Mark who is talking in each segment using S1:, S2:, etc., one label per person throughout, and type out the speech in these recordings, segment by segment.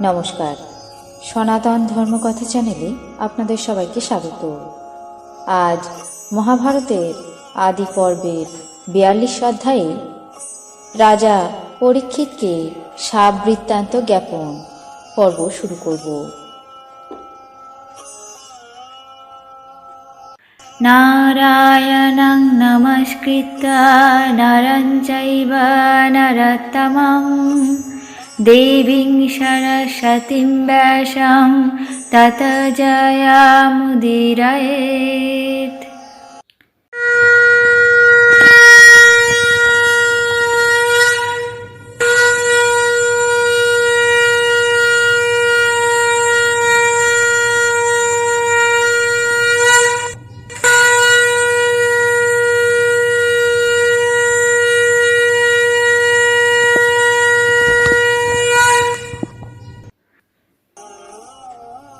S1: নমস্কার সনাতন ধর্মকথা চ্যানেলে আপনাদের সবাইকে স্বাগত আজ মহাভারতের আদি পর্বের বিয়াল্লিশ অধ্যায়ে রাজা পরীক্ষিতকে সাপ বৃত্তান্ত জ্ঞাপন পর্ব শুরু করব
S2: नारायणं नमस्कृत्य नरं चैव नरोत्तमं দেবীং সরস্বতীং ব্যাসাম তত জয়ামুদিরায়।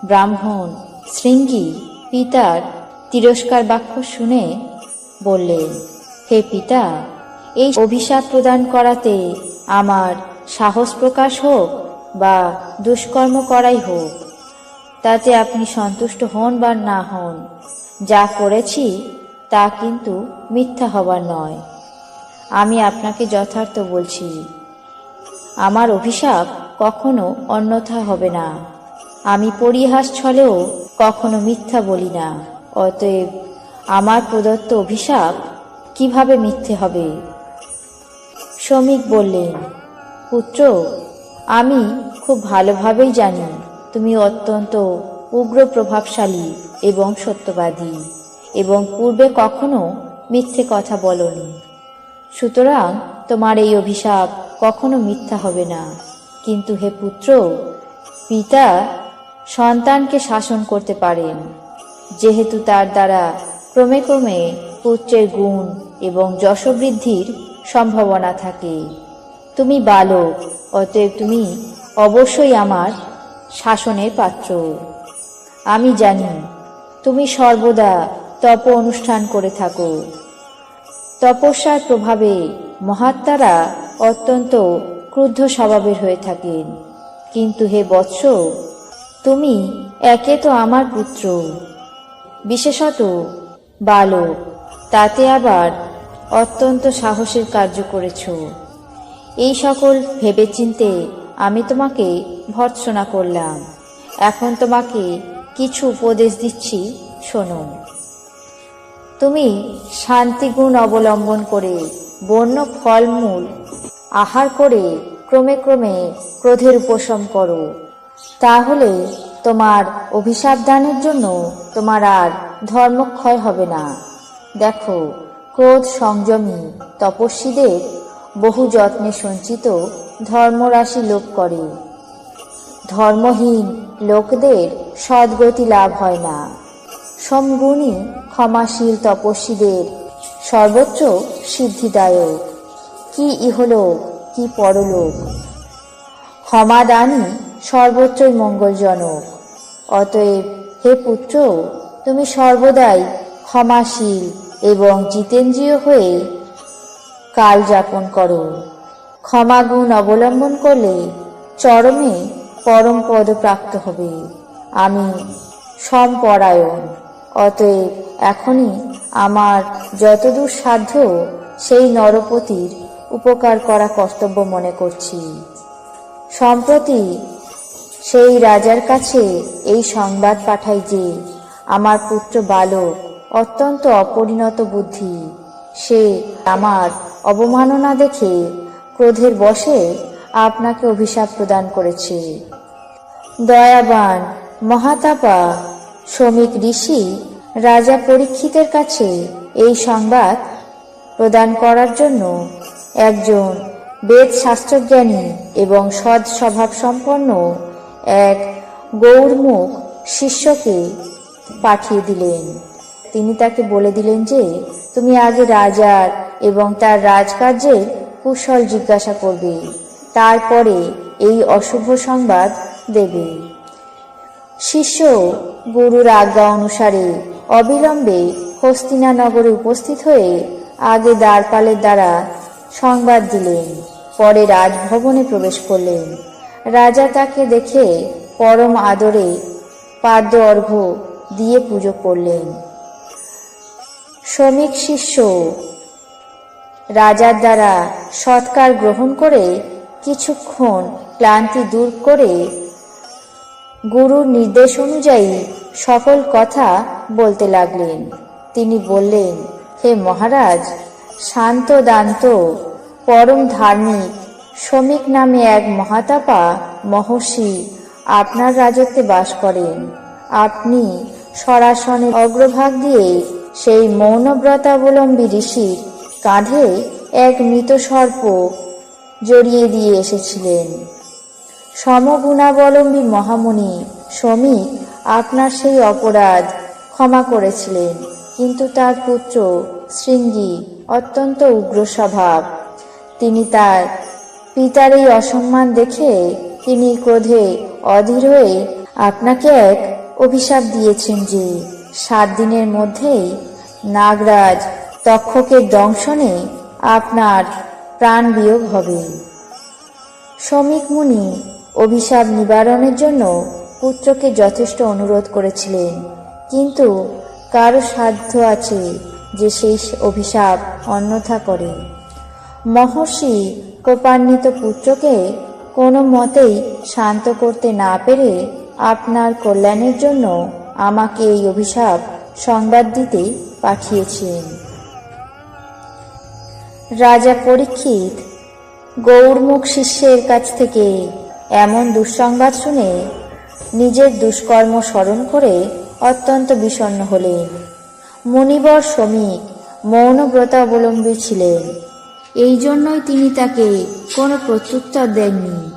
S1: ব্রাহ্মণ, শৃঙ্গী, পিতার তিরস্কার বাক্য শুনে বললেন, হে পিতা, এই অভিশাপ প্রদান করাতে আমার সাহস প্রকাশ হোক বা দুষ্কর্ম করাই হোক, তাতে আপনি সন্তুষ্ট হন বা না হন, যা করেছি তা কিন্তু মিথ্যা হবার নয়। আমি আপনাকে যথার্থ বলছি, আমার অভিশাপ কখনো অন্যথা হবে না। আমি পরিহাস ছলেও কখনো মিথ্যা বলি না। অতএব আমার প্রদত্ত অভিশাপ কীভাবে মিথ্যে হবে? শ্রমিক বললেন, পুত্র, আমি খুব ভালোভাবেই জানি তুমি অত্যন্ত উগ্র প্রভাবশালী এবং সত্যবাদী এবং পূর্বে কখনো মিথ্যে কথা বলনি। সুতরাং তোমার এই অভিশাপ কখনো মিথ্যা হবে না। কিন্তু হে পুত্র, পিতা সন্তানকে শাসন করতে পারেন, যেহেতু তার দ্বারা ক্রমে ক্রমে পুত্রের গুণ এবং যশবৃদ্ধির সম্ভাবনা থাকে। তুমি বালক, অতএব তুমি অবশ্যই আমার শাসনের পাত্র। আমি জানি, তুমি সর্বদা তপ অনুষ্ঠান করে থাকো। তপস্যার প্রভাবে মহাত্মারা অত্যন্ত ক্রুদ্ধ স্বভাবের হয়ে থাকেন। কিন্তু হে বৎস তুমি একে তো আমার পুত্র। বিশেষত বালক, তাতে আবার অত্যন্ত সাহসের কার্য করেছ। এই সকল ভেবেচিন্তে আমি তোমাকে ভর্ৎসনা করলাম। এখন তোমাকে কিছু উপদেশ দিচ্ছি, শোনো। তুমি শান্তিগুণ অবলম্বন করে বন্য ফলমূল আহার করে ক্রমে ক্রমে ক্রোধের উপশম করো। তাহলে তোমার অভিশাপ দানের জন্য তোমার আর ধর্মক্ষয় হবে না। দেখো, ক্রোধ সংযমী তপস্বীদের বহু যত্নে সঞ্চিত ধর্মরাশি লোপ করে। ধর্মহীন লোকদের সদ্গতি লাভ হয় না। সমগুণী, ক্ষমাশীল তপস্বীদের সর্বোচ্চ সিদ্ধিদায়ক। কি ইহলোক, কি পরলোক। ক্ষমাদানই সর্বোচ্চই মঙ্গলজনক। অতএব, হে পুত্র, তুমি সর্বদাই ক্ষমাশীল এবং জিতেন্দ্রীয় হয়ে কাল যাপন করো। ক্ষমাগুণ অবলম্বন করলে চরমে পরম পদ প্রাপ্ত হবে। আমি সম্পরায়ণ। অতএব, এখনই আমার যতদূর সাধ্য সেই নরপতির উপকার করা কর্তব্য মনে করছি। সম্প্রতি সেই রাজার কাছে এই সংবাদ পাঠাই যে, আমার পুত্র বালক অত্যন্ত অপরিণত বুদ্ধি। সে আমার অবমাননা দেখে ক্রোধের বশে আপনাকে অভিশাপ প্রদান করেছে। দয়াবান মহাতাপা, শ্রমিক ঋষি, রাজা পরীক্ষিতের কাছে এই সংবাদ প্রদান করার জন্য একজন বেদ শাস্ত্রজ্ঞানী এবং সৎ স্বভাব সম্পন্ন এক গৌরমুখ শিষ্যকে পাঠিয়ে দিলেন। তিনি তাকে বলে দিলেন যে, তুমি আগে রাজার এবং তার রাজকার্যের কুশল জিজ্ঞাসা করবে। তারপরে এই অশুভ সংবাদ দেবে। শিষ্য গুরুর আজ্ঞা অনুসারে অবিলম্বে হস্তিনানগরে উপস্থিত হয়ে আগে দ্বারপালের দ্বারা সংবাদ দিলেন। পরে রাজভবনে প্রবেশ করলেন। রাজা তাকে দেখে পরম আদরে পাদ্য অর্ঘ্য দিয়ে পুজো করলেন। শ্রমিক শিষ্য রাজার দ্বারা সৎকার গ্রহণ করে কিছুক্ষণ ক্লান্তি দূর করে গুরুর নির্দেশ অনুযায়ী সকল কথা বলতে লাগলেন। তিনি বললেন, হে মহারাজ, শান্ত দান্ত, পরম ধার্মিক শ্রমিক নামে এক মহাতাপা মহর্ষি আপনার রাজত্বে বাস করেন। আপনি সরাসনের অগ্রভাগ দিয়ে সেই মৌনব্রতাবলম্বী ঋষির কাঁধে এক মৃত সর্প জড়িয়ে দিয়ে এসেছিলেন। সমগুণাবলম্বী মহামুনি শ্রমিক আপনার সেই অপরাধ ক্ষমা করেছিলেন, কিন্তু তার পুত্র শৃঙ্গী অত্যন্ত উগ্র স্বভাব। তিনি তার পিতার এই অসম্মান দেখে তিনি ক্রোধে অধীর হয়ে আপনাকে এক অভিশাপ দিয়েছেন যে সাত দিনের মধ্যেই নাগরাজ তক্ষকের দংশনে আপনার প্রাণ বিয়োগ হবে। শ্রমিক মুনি অভিশাপ নিবারণের জন্য পুত্রকে যথেষ্ট অনুরোধ করেছিলেন, কিন্তু কারও সাধ্য আছে যে সেই অভিশাপ অন্যথা করে। মহর্ষি কোপান্বিত পুত্রকে কোনো মতেই শান্ত করতে না পেরে আপনার কল্যাণের জন্য আমাকে এই অভিশাপ সংবাদ দিতে পাঠিয়েছেন। রাজা পরীক্ষিত গৌরমুখ শিষ্যের কাছ থেকে এমন দুঃসংবাদ শুনে নিজের দুষ্কর্ম স্মরণ করে অত্যন্ত বিষণ্ণ হলেন। মণিবর শ্রমিক মৌনব্রতাবলম্বী ছিলেন। এই জন্যই তিনি তাকে কোনো প্রত্যুত্তর দেননি।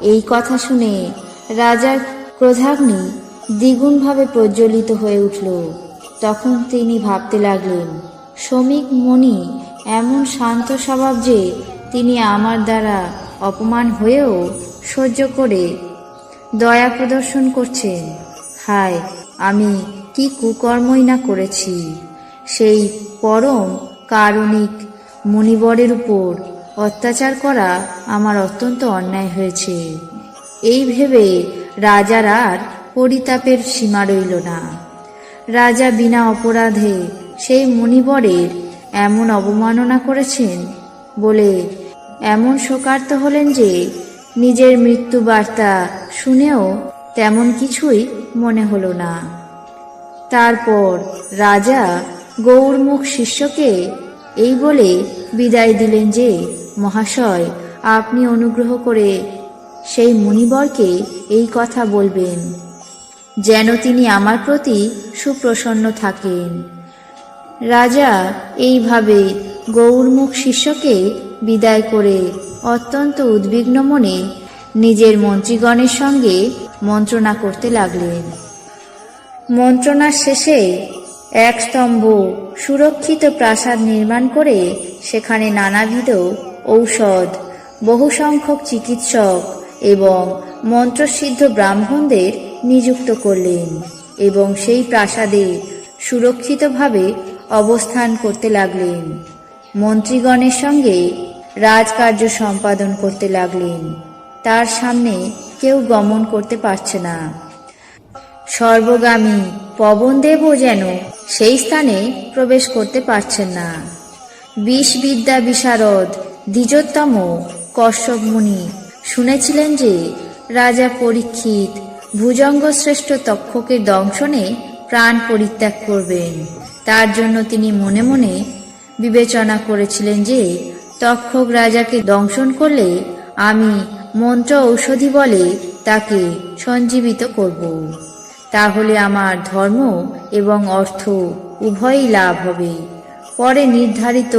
S1: এই কথা শুনে রাজার ক্রোধাগ্নি দ্বিগুণভাবে প্রজ্বলিত হয়ে উঠল। তখন তিনি ভাবতে লাগলেন, শ্রমিক মণি, এমন শান্ত স্বভাব যে তিনি আমার দ্বারা অপমান হয়েও সহ্য করে দয়া প্রদর্শন করছেন। হায়, আমি কি কুকর্মই না করেছি। সেই পরম কারণিক মুনিবরের উপর অত্যাচার করা আমার অত্যন্ত অন্যায় হয়েছে। এই ভেবে রাজার আর পরিতাপের সীমা রইল না। রাজা বিনা অপরাধে সেই মুনিবরের এমন অবমাননা করেছেন বলে এমন শোকার্ত হলেন যে নিজের মৃত্যু বার্তা শুনেও তেমন কিছুই মনে হলো না। তারপর রাজা গৌরমুখ শিষ্যকে এই বলে বিদায় দিলেন যে, মহাশয়, আপনি অনুগ্রহ করে সেই মুনিবরকে এই কথা বলবেন, যেন তিনি আমার প্রতি সুপ্রসন্ন থাকেন। রাজা এইভাবে গৌরমুখ শিষ্যকে বিদায় করে অত্যন্ত উদ্বিগ্ন মনে নিজের মন্ত্রীগণের সঙ্গে মন্ত্রণা করতে লাগলেন। মন্ত্রণার শেষে এক স্তম্ভ সুরক্ষিত প্রাসাদ নির্মাণ করে সেখানে নানাবিধ ঔষধ বহু সংখ্যক চিকিৎসক এবং মন্ত্রসিদ্ধ ব্রাহ্মণদের নিযুক্ত করলেন এবং সেই প্রাসাদে সুরক্ষিতভাবে অবস্থান করতে লাগলেন। মন্ত্রীগণের সঙ্গে রাজকার্য সম্পাদন করতে লাগলেন। তার সামনে কেউ গমন করতে পারছে না। সর্বগামী পবনদেবও যেন সেই স্থানে প্রবেশ করতে পারছেন না। বিষ বিদ্যা বিশারদ, দ্বিজোত্তম, কশ্যপ মুনি শুনেছিলেন যে রাজা পরীক্ষিত ভুজঙ্গশ্রেষ্ঠ তক্ষকে দংশনে প্রাণ পরিত্যাগ করবেন। তার জন্য তিনি মনে মনে বিবেচনা করেছিলেন যে তক্ষক রাজাকে দংশন করলে আমি মন্ত্র ঔষধি বলে তাকে সঞ্জীবিত করব। তাহলে আমার ধর্ম এবং অর্থ উভয়ই লাভ হবে। পরে নির্ধারিত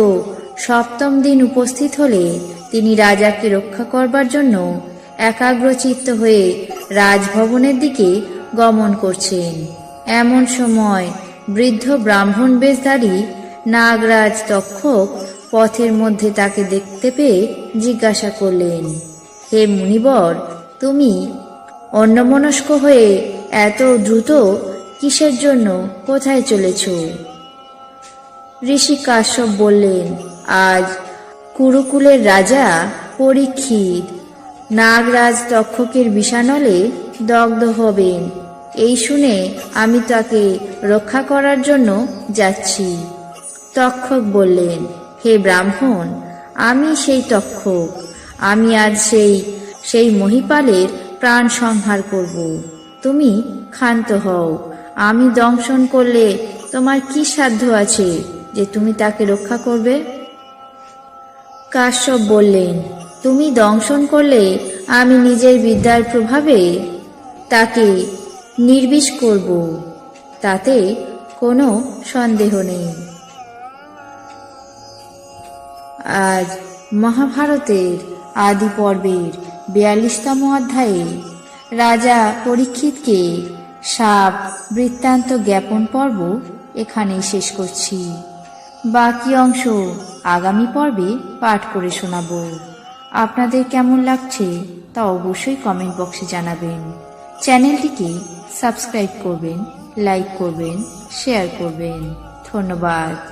S1: সপ্তম দিন উপস্থিত হলে তিনি রাজাকে রক্ষা করবার জন্য একাগ্রচিত্ত হয়ে রাজভবনের দিকে গমন করছেন। এমন সময় বৃদ্ধ ব্রাহ্মণ বেশধারী নাগরাজ তক্ষক পথের মধ্যে তাকে দেখতে পেয়ে জিজ্ঞাসা করলেন, হে মুনিবর, তুমি অন্যমনস্ক হয়ে এত দ্রুত কিসের জন্য কোথায় চলেছ? ঋষি কাশ্যপ বললেন, আজ কুরুকুলের রাজা পরীক্ষিত। নাগরাজ তক্ষকের বিষানলে দগ্ধ হবেন। এই শুনে আমি তাকে রক্ষা করার জন্য যাচ্ছি। তক্ষক বললেন, হে ব্রাহ্মণ, আমি সেই তক্ষক। আমি আজ সেই সেই মহিপালের প্রাণ সংহার করব। তুমি ক্ষান্ত হও। আমি দংশন করলে তোমার কি সাধ্য আছে যে তুমি তাকে রক্ষা করবে? কাশ্যপ বললেন, তুমি দংশন করলে আমি নিজের বিদ্যার প্রভাবে তাকে নির্বিষ করব। তাতে কোনো সন্দেহ নেই। আজ মহাভারতের আদি পর্বের বিয়াল্লিশতম অধ্যায়ে রাজা পরীক্ষিতকে সাপ বৃত্তান্ত জ্ঞাপন পর্ব এখানেই শেষ করছি। বাকি অংশ আগামী পর্বে পাঠ করে শোনাবো। আপনাদের কেমন লাগছে তা অবশ্যই কমেন্ট বক্সে জানাবেন। চ্যানেলটিকে সাবস্ক্রাইব করবেন, লাইক করবেন, শেয়ার করবেন। ধন্যবাদ।